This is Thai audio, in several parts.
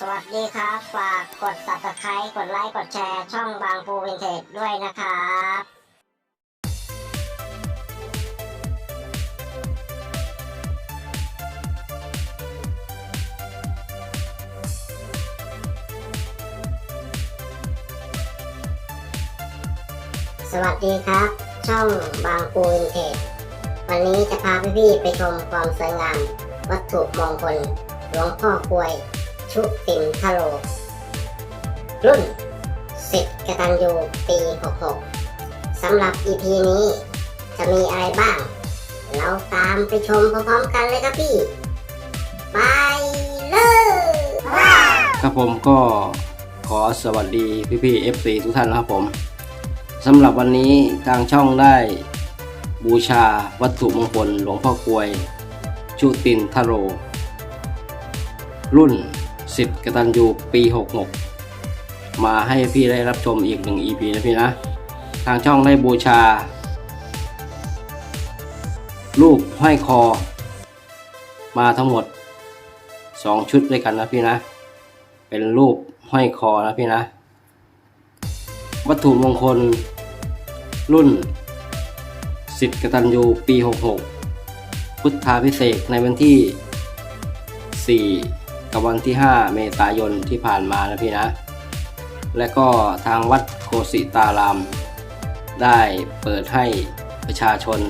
สวัสดีครับ ฝากกด subscribe กดไลค์ กดแชร์ ช่องบางปูวินเทจด้วยนะครับสวัสดีครับ ช่องบางปูวินเทจวันนี้จะพาพี่ๆไปชมความสวยงามวัตถุมงคลหลวงพ่อกลวย ชุตินทโล รุ่นสิทธิ์กตัญญูปี 66 สำหรับ EP นี้จะมีอะไรบ้าง เราตามไปชมพร้อมๆกันเลยครับพี่ ไปเลยครับผมก็ขอสวัสดีพี่พี่ๆ FC ทุกท่านนะครับผมสำหรับวันนี้ทางช่องได้บูชาวัตถุมงคลหลวงพ่อกลวยชุตินทโร รุ่น สิทธิ์กตัญญูปี 66 มาให้พี่ได้รับชมอีกหนึ่ง EP นะพี่นะ ทางช่องได้บูชา รูปห้อยคอ มาทั้งหมด 2 ชุดด้วยกันนะพี่นะ เป็นรูปห้อยคอนะพี่นะ วัตถุมงคล รุ่น สิทธิ์กตัญญูปี 66 พุทธาพิเศษในวันที่ 4 กับวันที่ 5 เมษายนที่ผ่านมานะพี่นะ และก็ทางวัดโคสิตาราม ได้เปิดให้ประชาชน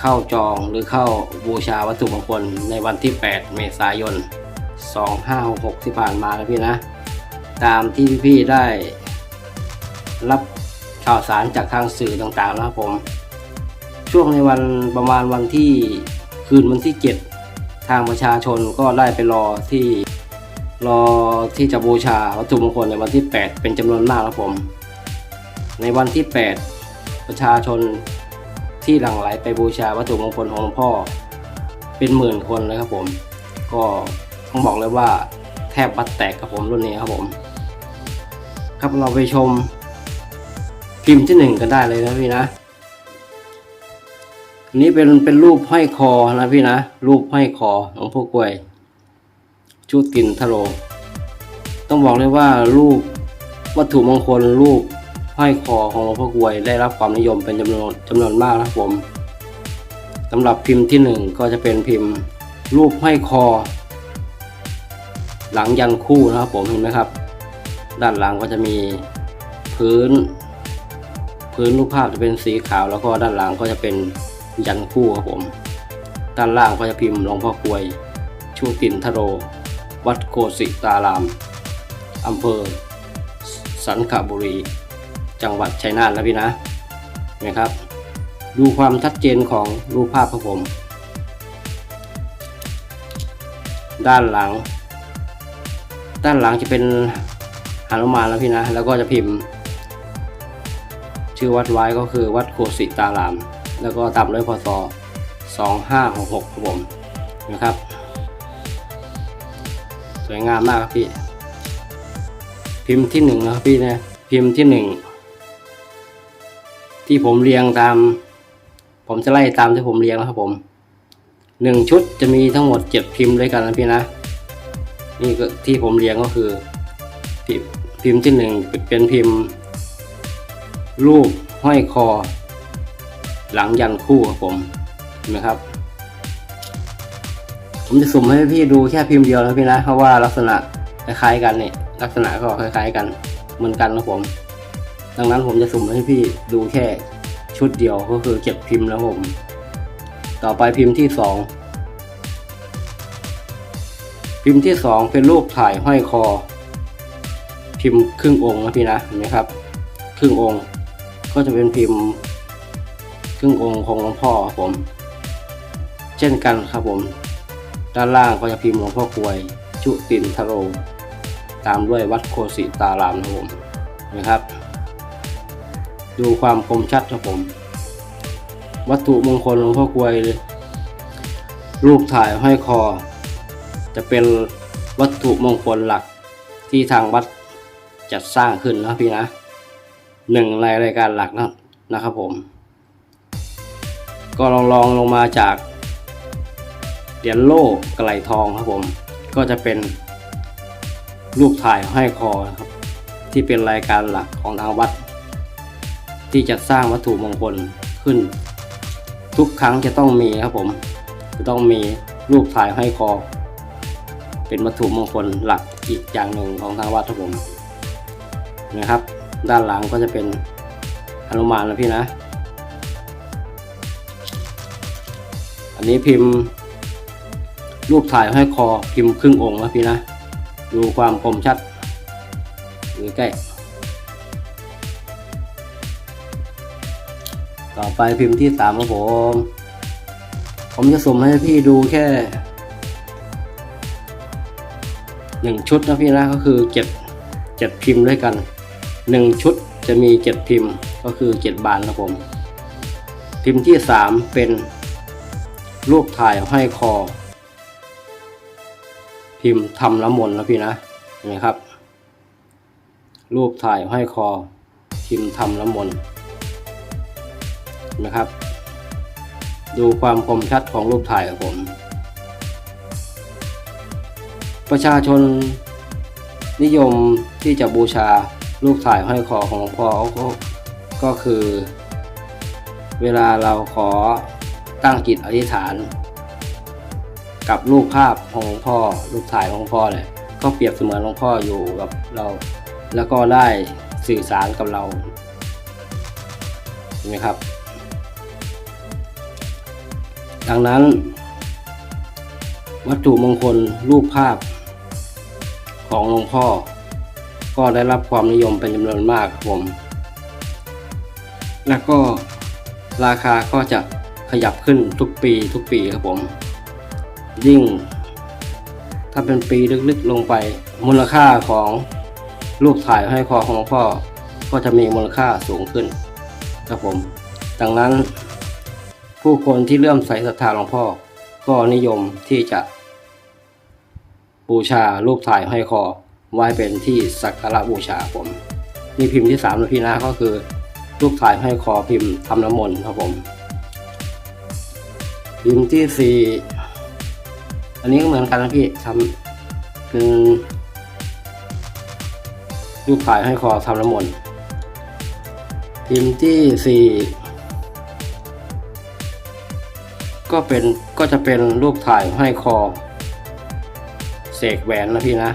เข้าจองหรือเข้าบูชาวัตถุมงคลในวันที่ 8 เมษายน 2566 ที่ผ่านมานะพี่นะ ตามที่พี่ๆได้รับข่าวสารจากทางสื่อต่างๆนะครับผม ช่วงในวันประมาณวันที่คืนวันที่ 7 ทางประชาชนก็ได้ไปรอที่รอที่จะบูชาวัตถุมงคลในวันที่ 8 เป็นจำนวนมากครับผม ในวันที่ 8 ประชาชนที่หลั่งไหลไปบูชาวัตถุมงคลของหลวงพ่อ เป็นหมื่นคนเลยครับผม ก็ต้องบอกเลยว่าแทบบัดแตกครับผมรุ่นนี้ครับผม ครับเราไปชมพิมพ์ที่หนึ่งกันได้เลยนะพี่นะ อันนี้เป็นเป็นรูปห้อยคอนะพี่นะ รูปห้อยคอของพวกกวยชุดตินทะโลต้องบอกเลยว่ารูปวัตถุมงคลรูปห้อยคอของหลวงพ่อกวยได้รับความนิยมเป็นจำนวนจำนวนมากนะผมสำหรับพิมพ์ที่หนึ่งก็จะเป็นพิมพ์ รูปห้อยคอ หลังยันคู่นะครับผมเห็นไหมครับ ด้านหลังก็จะมีพื้น พื้นรูปภาพจะเป็นสีขาวแล้วก็ด้านหลังก็จะเป็น ยันคู่ครับผม ด้านล่างก็จะพิมพ์หลวงพ่อกวย ชูตินทโร วัดโกสิตารามอำเภอ สันขบุรี จังหวัดชัยนาทแล้วพี่นะนะครับ ดูความชัดเจนของรูปภาพครับผม ด้านหลัง ด้านหลังจะเป็นหนุมานแล้วพี่นะ แล้วก็จะพิมพ์ ชื่อวัดไว้ก็คือวัดโกสิตาราม แล้วก็ตามด้วยพศ2566ครับผมนะครับ สวยงามมากครับพี่ พิมพ์ที่หนึ่งนะครับพี่นะ พิมพ์ที่หนึ่งที่ผมเรียงตาม ผมจะไล่ตามที่ผมเรียงนะครับผมหนึ่งชุดจะมีทั้งหมดเจ็ดพิมพ์ด้วยกันนะพี่นะ นี่ก็ที่ผมเรียงก็คือ พิมพ์พิมที่หนึ่งเป็นพิมพ์ รูปห้อยคอ หลังยันคู่ครับผมเห็นไหมครับ ผมจะสุ่มให้พี่ดูแค่พิมพ์เดียวนะพี่นะเพราะว่าลักษณะคล้ายๆกันเนี่ยลักษณะก็คล้ายๆกันเหมือนกันนะผม ดังนั้นผมจะสุ่มให้พี่ดูแค่ชุดเดียวก็คือเก็บพิมพ์แล้วผม ต่อไปพิมพ์ที่สองพิมพ์ที่สองเป็นรูปถ่ายห้อยคอ พิมพ์ครึ่งองค์นะพี่นะเห็นไหมครับ ครึ่งองค์ก็จะเป็นพิมพ์ ครึ่งองค์ของหลวงพ่อครับผม เช่นกันครับผม ด้านล่างก็จะพิมพ์หลวงพ่อกวย ชุตินทโร ตามด้วยวัดโคสิตารามครับผมนะครับ ดูความคมชัดครับผม วัตถุมงคลหลวงพ่อกวยเลยรูปถ่ายห้อยคอ จะเป็นวัตถุมงคลหลักที่ทางวัดจัดสร้างขึ้นนะพี่นะหนึ่งในรายการหลักนะนะครับผม ก็ลองลองลงมาจากเหรียญโล่ไกลทองครับผม ก็จะเป็นรูปถ่ายห้อยคอนะครับ ที่เป็นรายการหลักของทางวัด ที่จะสร้างวัตถุมงคลขึ้น ทุกครั้งจะต้องมีครับผม จะต้องมีรูปถ่ายห้อยคอ เป็นวัตถุมงคลหลักอีกอย่างหนึ่งของทางวัดครับผมนะครับ ด้านหลังก็จะเป็นหนุมานนะพี่นะ อันนี้พิมพ์ รูปถ่ายห้อยคอพิมพ์ครึ่งองค์นะพี่นะ ดูความคมชัดหรือใกล้ ต่อไปพิมพ์ที่สามครับผม ผมจะสุ่มให้พี่ดูแค่หนึ่งชุดนะพี่นะก็คือเจ็ดเจ็ดพิมพ์ด้วยกันหนึ่งชุดจะมีเจ็ดพิมพ์ก็คือเจ็ดบานครับผม พิมพ์ที่สามเป็น รูปถ่ายห้อยคอ พิมพ์ทำน้ำมนต์นะพี่นะเห็นไหมครับ รูปถ่ายห้อยคอ พิมพ์ทำน้ำมนนะครับ ดูความคมชัดของรูปถ่ายของผม ประชาชนนิยมที่จะบูชารูปถ่ายห้อยคอของหลวงพ่อก็คือ เวลาเราขอ ตั้งจิตอธิษฐาน กับรูปภาพของหลวงพ่อรูปถ่ายของหลวงพ่อเนี่ยก็เปรียบเสมือนหลวงพ่ออยู่กับเรา แล้วก็ได้สื่อสารกับเราเห็นไหมครับ ดังนั้น วัตถุมงคลรูปภาพของหลวงพ่อ ก็ได้รับความนิยมเป็นจำนวนมากครับผม แล้วก็ราคาก็จะ ขยับขึ้นทุกปีทุกปีครับผม ยิ่ง ถ้าเป็นปีลึกๆลงไป มูลค่าของรูปถ่ายให้คอของหลวงพ่อก็จะมีมูลค่าสูงขึ้นครับผม ดังนั้น ผู้คนที่เลื่อมใสศรัทธาหลวงพ่อ ก็นิยมที่จะ บูชารูปถ่ายให้คอไว้เป็นที่สักการะบูชาผมนี่พิมพ์ที่สามนะพี่นะก็คือรูปถ่ายให้คอพิมพ์ทำน้ำมนต์ครับผม พิมพ์ที่สี่อันนี้ก็เหมือนกันนะพี่ทำเป็นรูปถ่ายให้คอทำน้ำมนพิมพ์ที่สี่ก็เป็นก็จะเป็นรูปถ่ายให้คอ เสกแหวนนะพี่นะ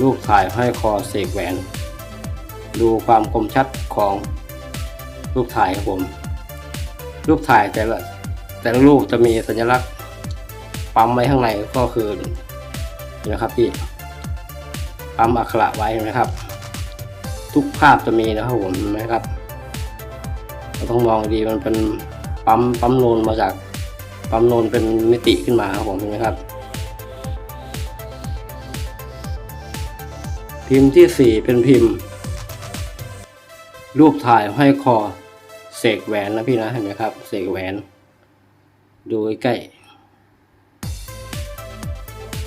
รูปถ่ายให้คอเสกแหวน ดูความคมชัดของรูปถ่ายครับผม รูปถ่ายแต่ละแต่ละรูปจะมีสัญลักษณ์ปั๊มไว้ข้างในก็คือเห็นะครับพี่ปั๊มอักขระไว้เห็นะครับ ทุกภาพจะมีนะครับผมเห็นไหมครับเราต้องมองดีมันเป็นปั๊มปั๊มโนนมาจากปั๊มโนนเป็นมิติขึ้นมาครับผมเห็นไหมครับ พิมพ์ที่สี่เป็นพิมพ์ รูปถ่ายห้อยคอ เสกแหวนนะพี่นะเห็นไหมครับ เสกแหวน ดูใกล้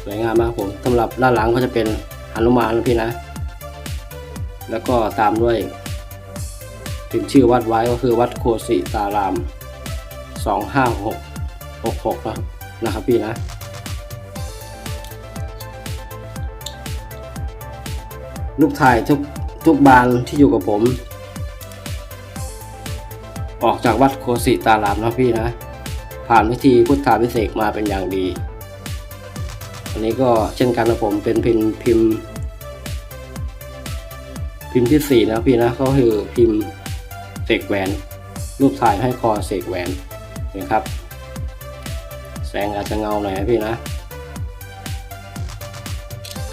สวยงามมากผมสำหรับด้านหลังก็จะเป็นหนุมานนะพี่นะ แล้วก็ตามด้วยพิมพ์ชื่อวัดไว้ก็คือวัดโคสิตารามสองห้าหกหกหกนะครับพี่นะรูปถ่ายทุกทุกบานที่อยู่กับผม ออกจากวัดโคสิตารามนะพี่นะ ผ่านพิธีพุทธาพิเศษมาเป็นอย่างดี อันนี้ก็เช่นกันนะผมเป็นพิมพ์พิมพ์พิมพ์ที่สี่นะพี่นะก็คือพิมพ์เสกแหวน รูปถ่ายให้คอเสกแหวนนะครับ แสงอาจจะเงาหน่อยนะพี่นะ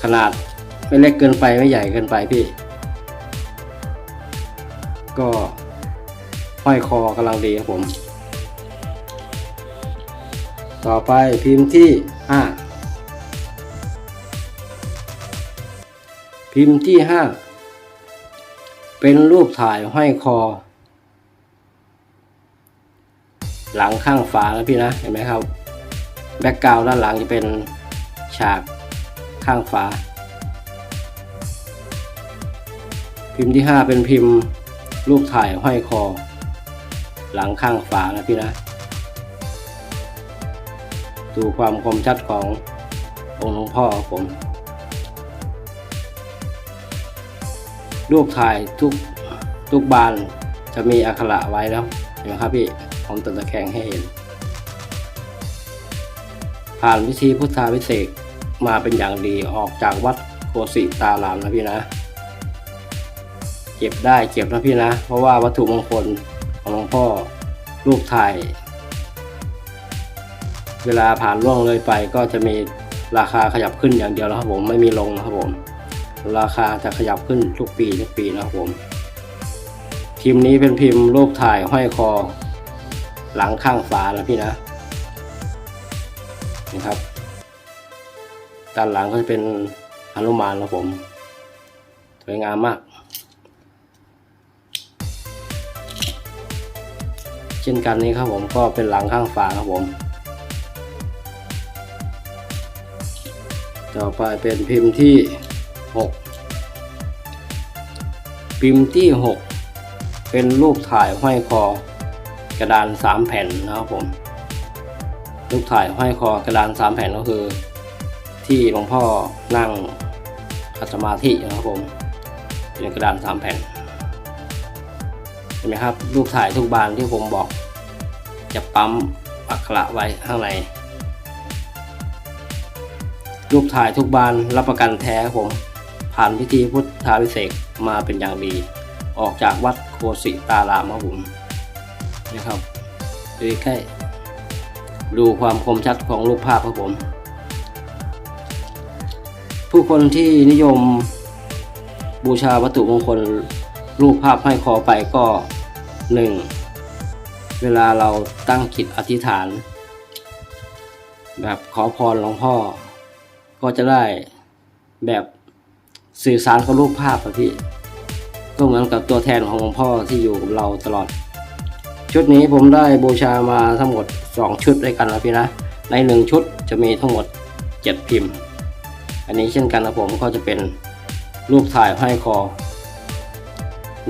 ขนาดไม่เล็กเกินไปไม่ใหญ่เกินไปพี่ ก็ ห้อยคอกำลังดีครับผม ต่อไปพิมพ์ที่ห้าพิมพ์ที่ห้าเป็นรูปถ่ายห้อยคอ หลังข้างฝานะพี่นะ เห็นไหมครับ แบ็กกราวด์ด้านหลังจะเป็นฉากข้างฝา พิมพ์ที่ 5 เป็นพิมพ์รูปถ่ายห้อยคอ หลังข้างฝานะพี่นะ ดูความคมชัดขององค์หลวงพ่อผม รูปถ่ายทุกทุกบานจะมีอักขระไว้แล้วเห็นไหมครับพี่ผมตัดตะแคงให้เห็น ผ่านวิธีพุทธาวิเศษมาเป็นอย่างดีออกจากวัดโคสิตาลามนะพี่นะ เก็บได้เก็บนะพี่นะ เพราะว่าวัตถุมงคล ของหลวงพ่อรูปถ่าย เวลาผ่านล่วงเลยไปก็จะมีราคาขยับขึ้นอย่างเดียวนะครับผมไม่มีลงนะครับผม ราคาจะขยับขึ้นทุกปีทุกปีนะครับผมพิมพ์นี้เป็นพิมพ์รูปถ่ายห้อยคอ หลังข้างฝานะพี่นะนะครับด้านหลังก็จะเป็นหนุมานครับผมสวยงามมาก เช่นกันนี้ครับผมก็เป็นหลังข้างฝาครับผม ต่อไปเป็นพิมพ์ที่ 6 พิมพ์ที่ 6 เป็นรูปถ่ายห้อยคอกระดาน 3 แผ่นนะครับผม รูปถ่ายห้อยคอกระดาน 3 แผ่นก็คือ ที่หลวงพ่อนั่งคัดสมาธินะครับผม เป็นกระดาน 3 แผ่น ห็นไหมครับ รูปถ่ายทุกบานที่ผมบอก จะปั๊มอักขระไว้ข้างใน รูปถ่ายทุกบานรับประกันแท้ผม ผ่านพิธีพุทธาวิเศษมาเป็นอย่างดี ออกจากวัดโคสิตารามครับผมนะครับดูใกล้ดูความคมชัดของรูปภาพครับผม ผู้คนที่นิยมบูชาวัตถุมงคลรูปภาพให้คอไปก็ หนึ่งเวลาเราตั้งจิตอธิษฐาน แบบขอพรหลวงพ่อ ก็จะได้แบบสื่อสารกับรูปภาพอะพี่ก็เหมือนกับตัวแทนของหลวงพ่อที่อยู่กับเราตลอด ชุดนี้ผมได้บูชามาทั้งหมด 2 ชุดด้วยกันนะพี่นะ ใน 1 ชุดจะมีทั้งหมด 7 พิมพ์ อันนี้เช่นกันนะผมก็จะเป็นรูปถ่ายห้อยคอ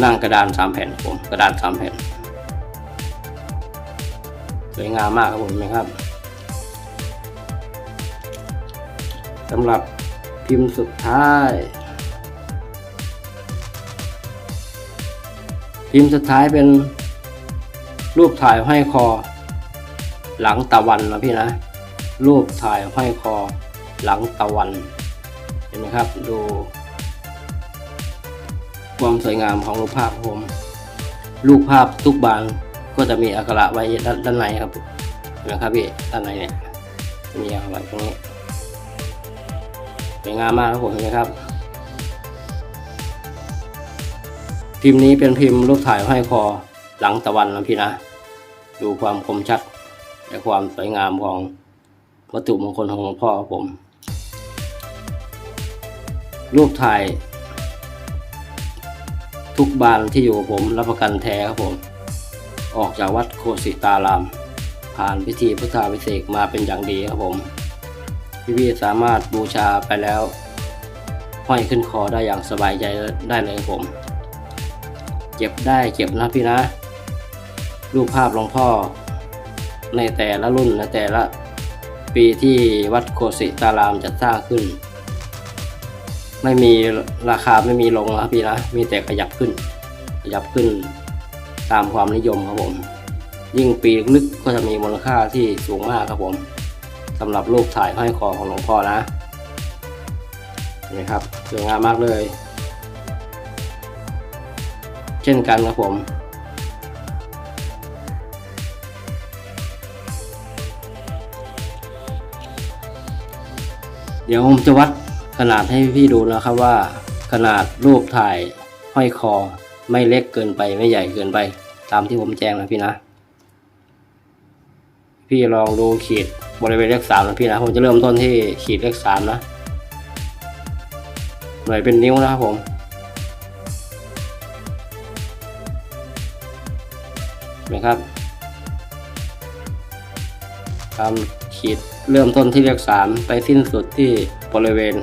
นั่งกระดาน3แผ่นครับผมกระดาน3แผ่นสวยงามมากครับผมเห็นไหมครับสำหรับพิมพ์สุดท้าย พิมพ์สุดท้ายเป็นรูปถ่ายห้อยคอ หลังตะวันนะพี่นะ รูปถ่ายห้อยคอ หลังตะวันเห็นไหมครับดู ความสวยงามของรูปภาพผม รูปภาพทุกบานก็จะมีอักขระไว้ด้านในครับเห็นไหมครับพี่ด้านในเนี่ยจะมีอักขระตรงนี้สวยงามมากครับผมเห็นไหมครับ พิมพ์นี้เป็นพิมพ์รูปถ่ายห้อยคอหลังตะวันนะพี่นะ ดูความคมชัดและความสวยงามของวัตถุมงคลของหลวงพ่อครับผม รูปถ่าย ทุกบานที่อยู่กับผมรับประกันแท้ครับผม ออกจากวัดโคสิตาราม ผ่านพิธีพุทธาพิเศษมาเป็นอย่างดีครับผมพี่ๆสามารถบูชาไปแล้วห้อยขึ้นคอได้อย่างสบายใจได้เลยครับผม เก็บได้เก็บนะพี่นะ รูปภาพหลวงพ่อ ในแต่ละรุ่นในแต่ละ ปีที่วัดโคสิตารามจะสร้างขึ้น ไม่มีราคาไม่มีลงนะพี่นะ มีแต่ขยับขึ้น ขยับขึ้นตามความนิยมครับผม ยิ่งปีลึกก็จะมีมูลค่าที่สูงมากครับผมสำหรับรูปถ่ายห้อยคอของหลวงพ่อนะเห็นไหมครับสวยงามมากเลย เช่นกันครับผมเดี๋ยวผมจะวัด นาดให้พี่ดูนะครับว่า ขนาดรูปถ่ายห้อยคอไม่เล็กเกินไปไม่ใหญ่เกินไป ตามที่ผมแจ้งนะพี่นะ พี่ลองดูขีดบริเวณเลขสามนะพี่นะ ผมจะเริ่มต้นที่ขีดเลขสามนะ หน่วยเป็นนิ้วนะครับผมนะครับตามขีดเริ่มต้นที่เลขสามไปสิ้นสุดที่บริเวณ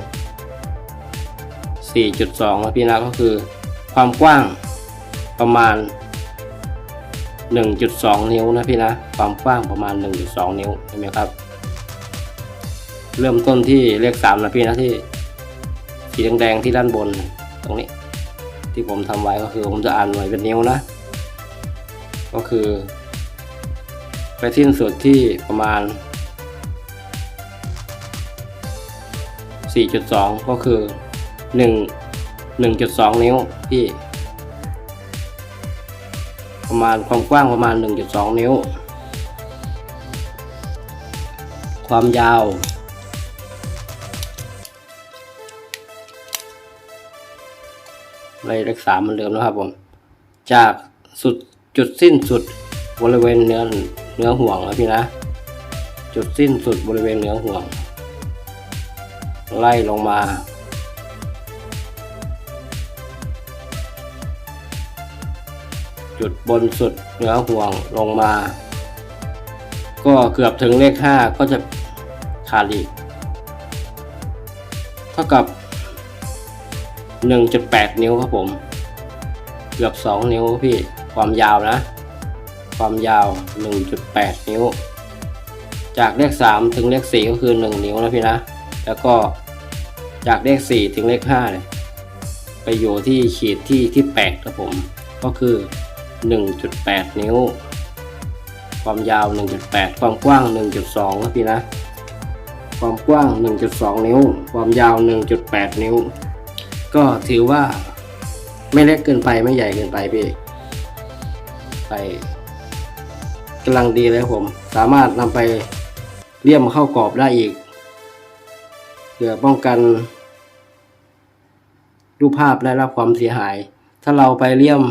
4.2นะพี่นะก็คือ ความกว้างประมาณ 1.2 นิ้วนะพี่นะ ความกว้างประมาณ 1.2 นิ้วเห็นไหมครับ เริ่มต้นที่เลข3นะพี่นะที่สีแดงๆที่ด้านบนตรงนี้ ที่ที่ผมทำไว้ก็คือผมจะอ่านหน่วยเป็นนิ้วนะ ก็คือ ไปสิ้นสุดที่ประมาณ 4.2 ก็คือ 1 1.2นิ้วพี่ ประมาณความกว้างประมาณ1.2นิ้ว ความยาวในเลขสามมือนเดิมนะครับผม จากสุดจุดสิ้นสุดบริเวณเนื้อเนื้อห่วงนะพี่นะ จุดสิ้นสุดบริเวณเนื้อห่วง ไล่ลงมา จุดบนสุดเนื้อห่วงลงมา ก็เกือบถึงเลขห้าก็จะขาดอีก เท่ากับ 1.8 นิ้วครับผม เกือบ 2 นิ้วพี่ความยาวนะ ความยาว 1.8 นิ้ว จากเลข 3 ถึงเลข 4 ก็คือ 1 นิ้วนะพี่นะ แล้วก็จากเลข 4 ถึงเลข5เนี่ยไปอยู่ที่ขีดที่ที่ 8 ครับผม ก็คือ 1.8 นิ้ว ความยาว 1.8 ความกว้าง 1.2ครับพี่นะ ความกว้าง 1.2 นิ้ว ความยาว 1.8 นิ้ว ก็ถือว่าไม่เล็กเกินไปไม่ใหญ่เกินไปพี่ไปกำลังดีเลยผม สามารถนำไปเลี่ยมเข้ากรอบได้อีกเพื่อป้องกันรูปภาพได้รับความเสียหาย ถ้าเราไปเลี่ยม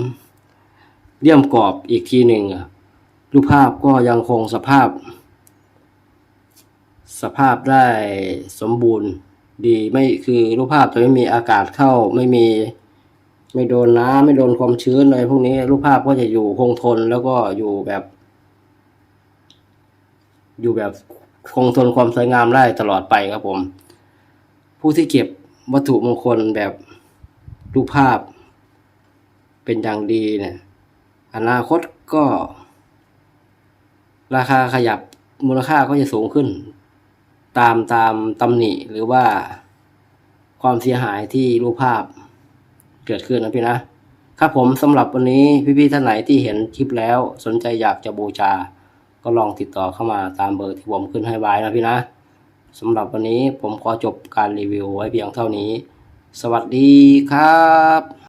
เลี่ยมกรอบอีกทีหนึ่งอะรูปภาพก็ยังคงสภาพ สภาพได้สมบูรณ์ดีไม่คือรูปภาพจะไม่มีอากาศเข้าไม่มีไม่โดนน้ำไม่โดนความชื้นอะไรพวกนี้รูปภาพก็จะอยู่คงทนแล้วก็อยู่แบบ อยู่แบบคงทนความสวยงามได้ตลอดไปครับผม ผู้ที่เก็บวัตถุมงคลแบบรูปภาพเป็นอย่างดีเนี่ย อนาคตก็ ราคาขยับมูลค่าก็จะสูงขึ้น ตามตามตำหนิหรือว่าความเสียหายที่รูปภาพเกิดขึ้นนะพี่นะครับผมสำหรับวันนี้พี่ๆท่านไหนที่เห็นคลิปแล้วสนใจอยากจะบูชา ก็ลองติดต่อเข้ามาตามเบอร์ที่ผมขึ้นให้ไว้นะพี่นะสำหรับวันนี้ผมขอจบการรีวิวไว้เพียงเท่านี้ สวัสดีครับ